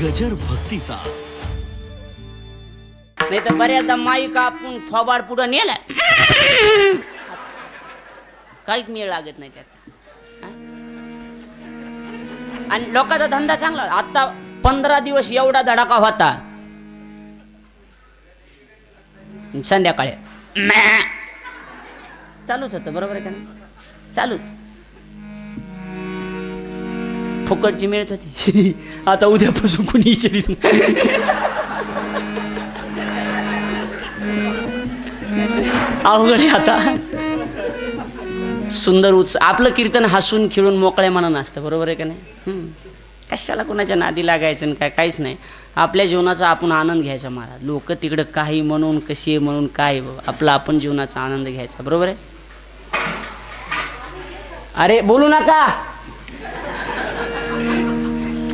गजर भक्तीचा. नाही तर बऱ्याचदा माईक आपण थोबाड पुढं नेला. काहीच मेळ लागत नाही त्याचा. आणि लोकांचा धंदा चांगला. आता पंधरा दिवस एवढा धडाका होता. संध्याकाळी. चालूच होतं. बरोबर आहे का नाही? चालूच. फुकटची मिळत होती. आता उद्यापासून कुणी विचारित अवघड आहे आता. सुंदर उत्स आपलं कीर्तन हसून खेळून मोकळ्या मनानं असतं बरोबर आहे का नाही? कशाला कोणाच्या नादी लागायचं आणि काय काहीच नाही. आपल्या जीवनाचा आपण आनंद घ्यायचा महाराज लोक तिकडं काही म्हणून कशी म्हणून काय आपला आपण जीवनाचा आनंद घ्यायचा बरोबर आहे? अरे बोलू नका.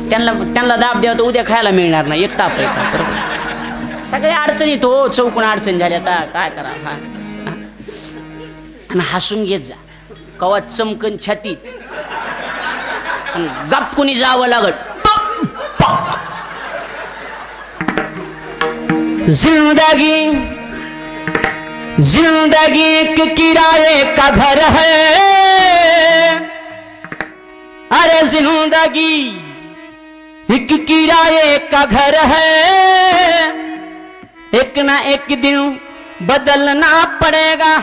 त्यांना त्यांना दाब द्यावा तर उद्या खायला मिळणार नाही. एक ताप आहे का? बरोबर. सगळ्या अडचणी तो हो, चौकून अडचण झाल्या आता. काय करा? हा. आणि हसून घेत जा. कवा चमकन छातीत गप कुणी जावं लागत जिंदगी जिंदगी एक किराए का घर है। अरे जिंदगी एक किराए का घर है एक ना एक दिन बदलना पड़ेगा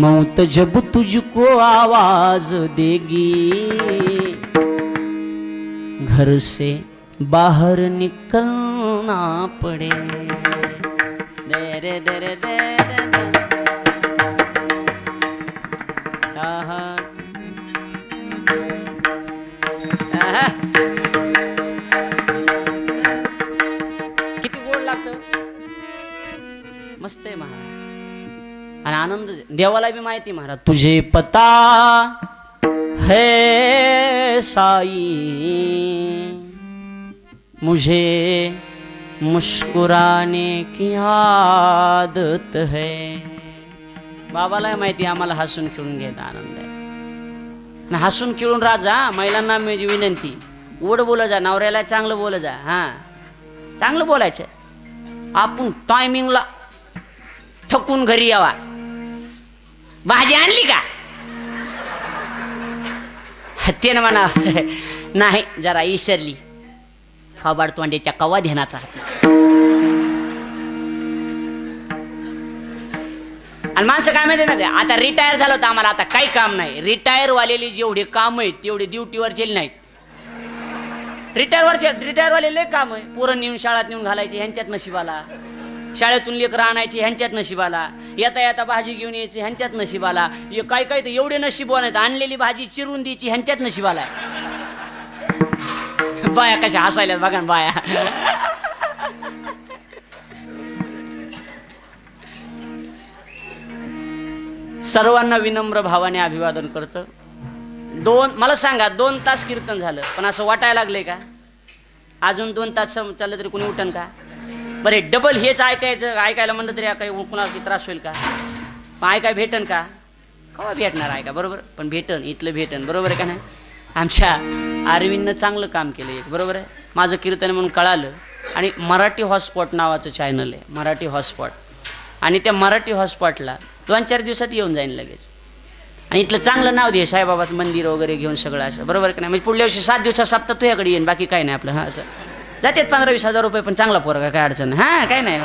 मौत जब तुझको आवाज़ देगी, घर से बाहर निकलना पड़े दे रे दे रे, दे दे दे। आहा. आणि आनंद देवाला बी माहिती महाराज तुझे पता है साई. मुझे मुस्कुराने की आदत है. बाबाला माहिती आम्हाला हसून खेळून घ्यायचा आनंद आहे. हसून खेळून राजा महिलांना माझी विनंती ओढ बोला जा नवऱ्याला चांगलं बोला जा हा. चांगलं बोलायचं. आपण टायमिंगला थकून घरी यावा. भाजी आणली का? हत्येनं म्हणा. नाही जरा इसरली. खबाड तोंडेच्या कवा ध्यानात राहत आणि माणसं काय माहिती ना आता रिटायर झालं होतं आम्हाला. आता काही काम नाही. रिटायर वालेली जेवढे काम आहेत तेवढे ड्युटीवरचे नाहीत. रिटायरवरचे रिटायरवाले लय काम आहे पोरं नेऊन शाळात नेऊन घालायचे ह्यांच्यात नशिबाला. शाळेतून लेकरं आणायची ह्यांच्यात नशिबाला येता येता भाजी घेऊन यायची ह्यांच्यात नशिबाला. ये काय काय तर एवढे नशीब आहेत आणलेली भाजी चिरून द्यायची ह्यांच्यात नशिबाला. आहे. बाया कशा हसायला बघा ना बाया. सर्वांना विनम्र भावाने अभिवादन करतं. दोन मला सांगा दोन तास कीर्तन झालं पण असं वाटायला लागले का? अजून दोन तास सम- चाललं तरी कोणी उठन का? बरे डबल हेच ऐकायचं ऐकायला म्हणलं तरी काही कुणाला त्रास होईल का? पण ऐकाय भेटन का? कवा भेटणार ऐका बरोबर? पण भेटन इथलं भेटन बरोबर आहे का नाही? आमच्या अरविंदनं चांगलं काम केलं एक बरोबर आहे? माझं कीर्तन म्हणून कळालं. आणि मराठी हॉटस्पॉट नावाचं चॅनल आहे मराठी हॉटस्पॉट. आणि त्या मराठी हॉटस्पॉटला दोन चार दिवसात येऊन जाईन लगेच. आणि इथलं चांगलं नाव दे साईबाबाचं मंदिर वगैरे घेऊन सगळं असं बरोबर का नाही? म्हणजे पुढल्या वर्षी सात दिवसात सप्ताह तुझ्याकडे येईन बाकी काय नाही आपलं हां असं. जातात पंधरा वीस हजार रुपये पण चांगला पोरगा काय अडचण हा हां काय नाही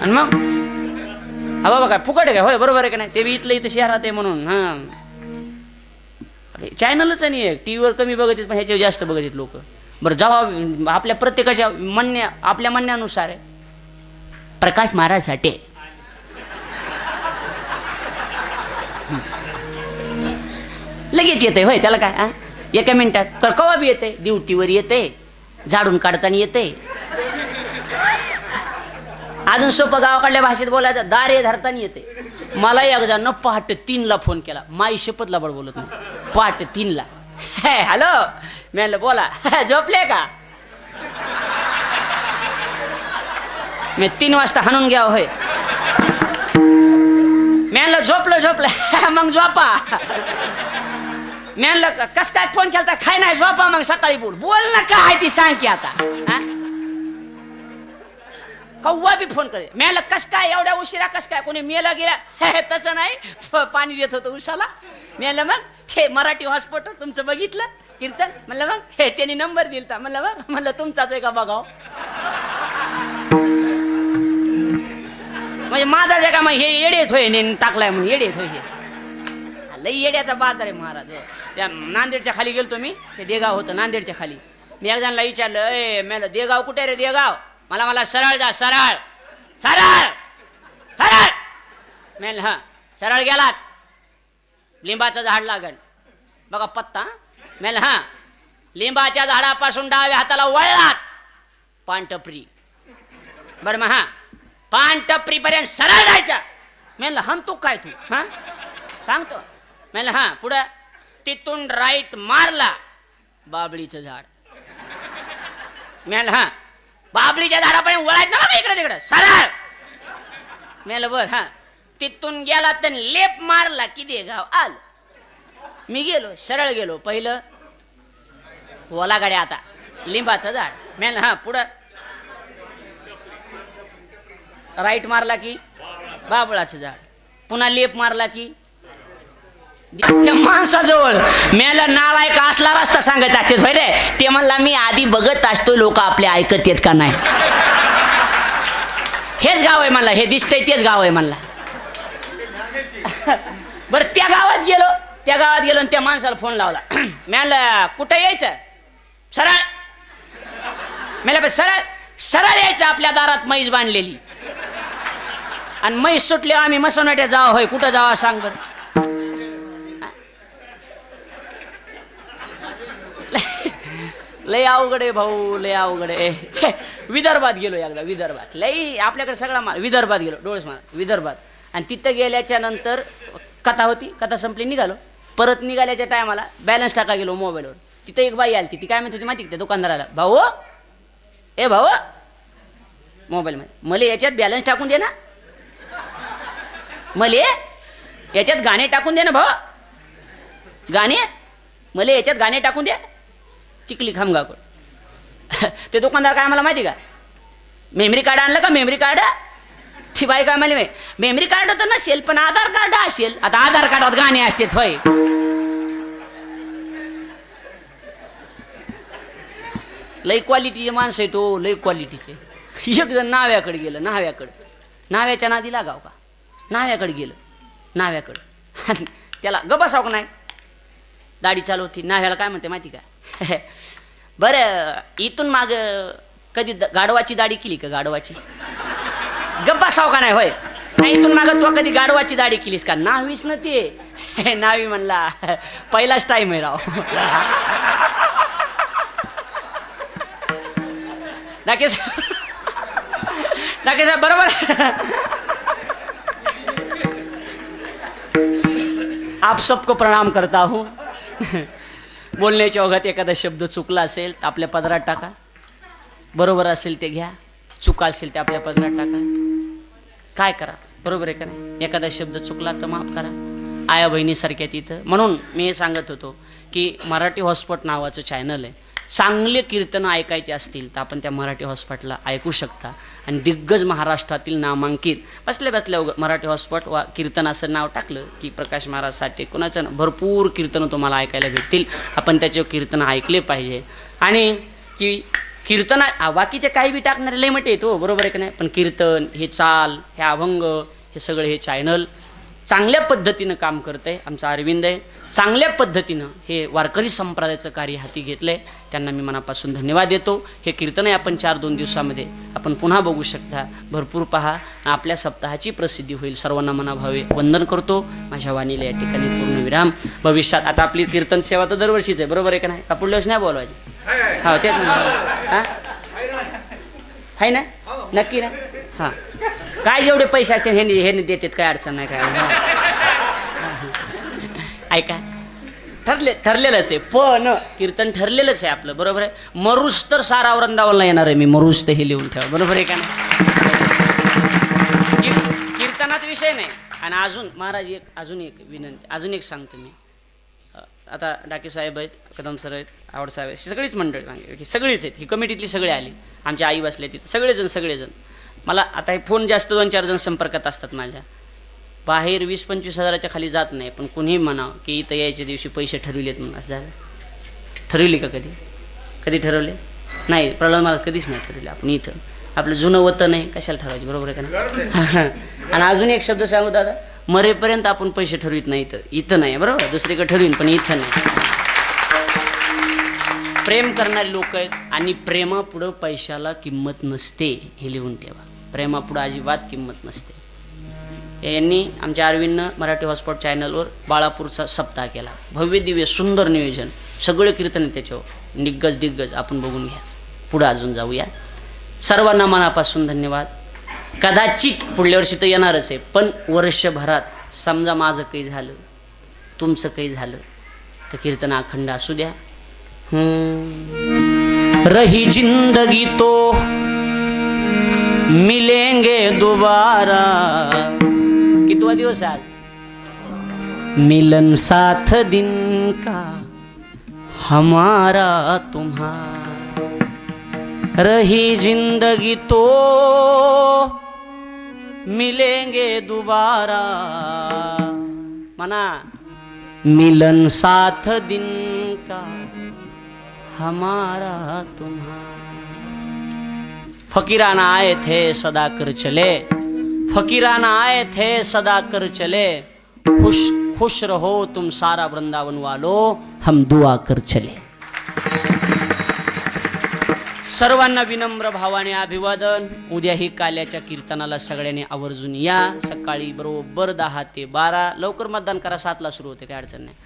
आणि मग? हा बाबा काय फुकट आहे काय होय बरोबर आहे का नाही? ते बी इथलं इथं शहरात आहे म्हणून हां. चॅनलच नाही आहे. टी व्हीवर कमी बघत आहेत पण ह्याच्यावर जास्त बघत आहेत लोक. बरं जेव्हा आपल्या प्रत्येकाच्या म्हणण्या आपल्या म्हणण्यानुसार आहे. प्रकाश महाराज साठे लगेच येते होय त्याला काय हा? एका मिनिटात तर कवा बी येते ड्युटीवर येते झाडून काढताना येते. अजून सोपं गावाकडल्या भाषेत बोलायचं दारे धरताना येते. मला एक न पहाटे तीनला फोन केला. माई शपथला बड बोलत नाही. पहाटे तीनला. हे हॅलो. म्हणलं बोला. झोपले का? मी तीन वाजता हाणून घ्या होय. म्हणलं झोपलं झोपलं. मग झोपा. मी म्हणलं कस काय फोन केलता? काय नाही बापा मग सकाळी बोल. बोल ना काय आहे ती सांग की आता हा? कव्वा बी फोन करे. मी कस काय एवढ्या उशिरा कस काय? कोणी मेला गेला? हे, तसं नाही. पाणी देत होतं उसाला. मी मग हे मराठी हॉस्पिटल तुमचं बघितलं? कीर्तन? म्हणलं मग हे त्यांनी नंबर दिलता. म्हणलं मग म्हणलं तुमचाच आहे का बघाव? म्हणजे माझा जे का? मग हे येडेत होय ने टाकलाय म्हणून येडेत होय हे. लई येड्याचा बाजार आहे महाराज. त्या नांदेडच्या खाली गेलतो मी ते देगाव होतं नांदेडच्या खाली. मी एकजणला विचारलं ए मेलं देगाव कुठे रे देगाव? मला मला सरळ जा सरळ सरळ सरळ. मेल हा सरळ गेलात? लिंबाचं झाड लागल. बघा पत्ता मेल हा लिंबाच्या झाडापासून डाव्या हाताला वळलात पानटपरी. बरं मग हा. पानटपरी पर्यंत सरळ जायचा. मेल हम तू काय तू? हा. सांगतो. मेल हा पुढं तिथून राईट मारला बाबळीचं झाड. मेल हा. बाबळीच्या झाडापर्यंत वळायत ना बघा इकडे तिकडे? सरळ. म्हणलं बर हा. तिथून गेला तर लेप मारला की दे गाव आल. मी गेलो सरळ गेलो. पहिलं ओला आता लिंबाचं झाड. मेल हा पुढं. राईट मारला की बाबळाचं झाड. पुन्हा लेप मारला की त्या माणसाजवळ मेला नालायक असला रस्ता सांगत असते होय रे? ते म्हणला मी आधी बघत असतो लोक आपले ऐकत येत का नाही. हेच गाव आहे म्हणला हे दिसतंय तेच गाव आहे म्हणला. बरं त्या गावात गेलो त्या गावात गेलो आणि त्या माणसाला फोन लावला. म्हणलं कुठं यायचं? सरळ. मला सरळ सरळ यायचं आपल्या दारात म्हैस बांधलेली. आणि म्हैस सुटली आम्ही मसनवाट्या जावं होय कुठं जावा सांग बरं. लय अवघड आहे भाऊ लय अवघड आहे. छे विदर्भात गेलो एकदा विदर्भात. लय आपल्याकडे सगळा माल विदर्भात गेलो डोळेस माल विदर्भात. आणि तिथं गेल्याच्यानंतर कथा होती कथा संपली निघालो. परत निघाल्याच्या टायमाला बॅलन्स टाका गेलो मोबाईलवर. तिथं एक बाई आली ती काय म्हणत होती माहिती त्या दुकानदाराला? भाऊ ए भाऊ मोबाईलमध्ये मला याच्यात बॅलन्स टाकून दे ना. मले? याच्यात गाणे टाकून दे ना भाऊ. गाणे? मला याच्यात गाणे टाकून दे. चिखली खामगावकर ते दुकानदार काय मला माहिती का? मेमरी कार्ड आणलं का? Memory card? ती बाई काय म्हणली मेमरी कार्ड तर नसेल पण आधार कार्ड असेल. आता आधार कार्डात गाणे असते होय. लई क्वालिटीचे माणसं आहे तो हो, लई क्वालिटीचे एक जण नाव्याकडे गेलं नाव्याकडे. नाव्याच्या नादी लागाव का? नाव्याकडे गेलं नाव्याकडे. त्याला गबसाव का नाही? दाढी चालू होती. नाव्याला काय म्हणते माहिती का? बरं इथून माग कधी गाढवाची दाढी केली का गाढवाची? गप्पा साव का नाही होय? नाही इथून माग तू कधी गाढवाची दाढी केलीस का? नावीस ना ते. नावी म्हणला पहिलाच टाइम आहे राव. नक्कीच साहेब बरोबर? आप सबको प्रणाम करता हूँ. बोलण्याच्या ओघात एखादा शब्द चुकला असेल तर आपल्या पदरात टाका. बरोबर असेल ते घ्या. चुका असेल ते आपल्या पदरात टाका. काय करा? बरोबर आहे का नाही? एखादा शब्द चुकला तर माफ करा. आया बहिणीसारख्या तिथं. म्हणून मी हे सांगत होतो की मराठी हॉस्पॉट नावाचं चॅनल आहे. चांगले कीर्तनं ऐकायचे असतील तर आपण त्या मराठी हॉस्पॉटला ऐकू शकता. आणि दिग्गज महाराष्ट्रातील नामांकित बसल्या बसल्या उगा मराठी हॉस्पॉट वा कीर्तन असं नाव टाकलं की प्रकाश महाराज साठे कोणाचं भरपूर कीर्तनं तुम्हाला ऐकायला भेटतील. आपण त्याचे कीर्तन ऐकले पाहिजे. आणि की कीर्तन बाकीचे काही बी टाकणारे लय मटे येतो हो, बरोबर आहे की नाही? पण कीर्तन हे चाल हे अभंग हे सगळं हे चॅनल चांगल्या पद्धतीनं काम करतं आहे आमचा अरविंद आहे. चांगल्या पद्धतीनं हे वारकरी संप्रदायाचं कार्य हाती घेतलं आहे त्यांना मी मनापासून धन्यवाद देतो. हे कीर्तनही आपण चार दोन दिवसामध्ये. आपण पुन्हा बघू शकता. भरपूर पहा. आपल्या सप्ताहाची प्रसिद्धी होईल. सर्वांना मनाभावे वंदन करतो. माझ्या वाणीला या ठिकाणी पूर्ण विराम. भविष्यात आता आपली कीर्तन सेवा तर दरवर्षीच आहे. बरोबर आहे का नाही? का पुढल्या नाही बोलवायची? हा तेच ना. हा? आहे ना? नक्की ना? हां. काय जेवढे पैसे असतील हे हे देतात. काय अडचण नाही काय ऐका. ठरले ठरलेलंच आहे. पण कीर्तन ठरलेलंच आहे आपलं बरोबर आहे? मरुस तर सारा वृंदावनला येणार आहे मी मरुस तर हे लिहून ठेवा बरोबर आहे का नाही? कीर्तनात विषय नाही. आणि अजून महाराज एक अजून एक विनंती अजून एक सांगतो मी. आता डाके साहेब आहेत कदम सर आहेत आवड साहेब आहेत सगळीच मंडळी की सगळीच आहेत. ही कमिटीतली सगळे आली. आमच्या आई बसले तिथं. सगळेजण सगळेजण. मला आता हे फोन जास्त दोन चार जण संपर्कात असतात माझ्या. बाहेर वीस पंचवीस हजाराच्या खाली जात नाही पण कुणीही म्हणावं की इथं यायच्या दिवशी पैसे ठरविलेत म्हणून असं झालं. ठरविले का कधी? कधी ठरवले? नाही प्रल्हाद मला कधीच नाही ठरवले. आपण इथं. आपलं जुनं वतन नाही कशाला ठरवायचे? बरोबर आहे का नाही? आणि अजून एक शब्द सांगू दादा. मरेपर्यंत आपण पैसे ठरवित नाही इथं. इथं नाही बरोबर? दुसरीकडे ठरवीन पण इथं नाही. प्रेम करणारे लोक आहेत आणि प्रेमापुढं पैशाला किंमत नसते हे लिहून ठेवा. प्रेमापुढं अजिबात किंमत नसते. यांनी आमच्या अरविंदनं मराठी हॉटस्पॉट चॅनलवर बाळापूरचा सप्ताह केला. भव्य दिव्य सुंदर नियोजन. सगळे कीर्तन त्याच्यावर. दिग्गज दिग्गज आपण बघून घ्या. पुढं अजून जाऊया. सर्वांना मनापासून धन्यवाद. कदाचित पुढल्या वर्षी तर येणारच आहे पण वर्षभरात समजा माझं काही झालं तुमचं काही झालं तर कीर्तन अखंड असू द्या. रही जिंदगी तो मिलेंगे दोबारा. कितवा दिवस आज मिलन साथ दिन का हमारा तुम्हारा। रही जिंदगी तो मिलेंगे दोबारा। मना। मिलन साथ दिन का हमारा तुम्हारा। फकीराना आए थे सदा कर चले। फकीराना आए थे सदा कर चले। खुश खुश रहो तुम सारा वृंदावन वालो हम दुआ कर चले। सर्वांना विनम्र भावाने अभिवादन। उद्याही काल्याच्या कीर्तनाला सगळ्यांनी आवर्जून या. सकाळी बरोबर दहा ते बारा. लवकर मतदान करा सातला सुरू होते काय अडचण नाही.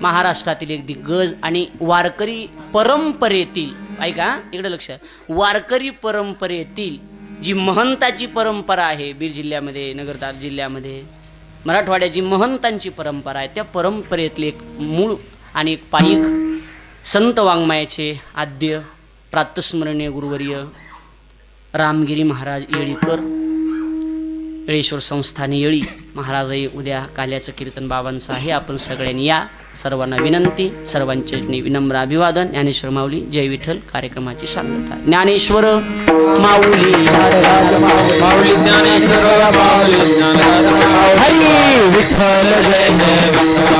महाराष्ट्रातील एक दिग्गज आणि वारकरी परंपरेतील ऐका इकडे लक्ष. वारकरी परंपरेतील जी महंताची परंपरा आहे बीड जिल्ह्यामध्ये नगरदार जिल्ह्यामध्ये मराठवाड्याची महंतांची परंपरा आहे त्या परंपरेतले एक मूळ आणि एक पायिक संत वाङ्मयाचे आद्य प्रातस्मरणीय गुरुवर्य रामगिरी महाराज येळीकर येळेश्वर संस्थाने येळी महाराजही उद्या काल्याचं कीर्तन बाबांचं आहे. आपण सगळ्यांनी या. सर्वांना विनंती सर्वांचे विनम्र अभिवादन. ज्ञानेश्वर माऊली जय विठ्ठल कार्यक्रमाची सांगता. ज्ञानेश्वर माऊली हरी विठ्ठल जय.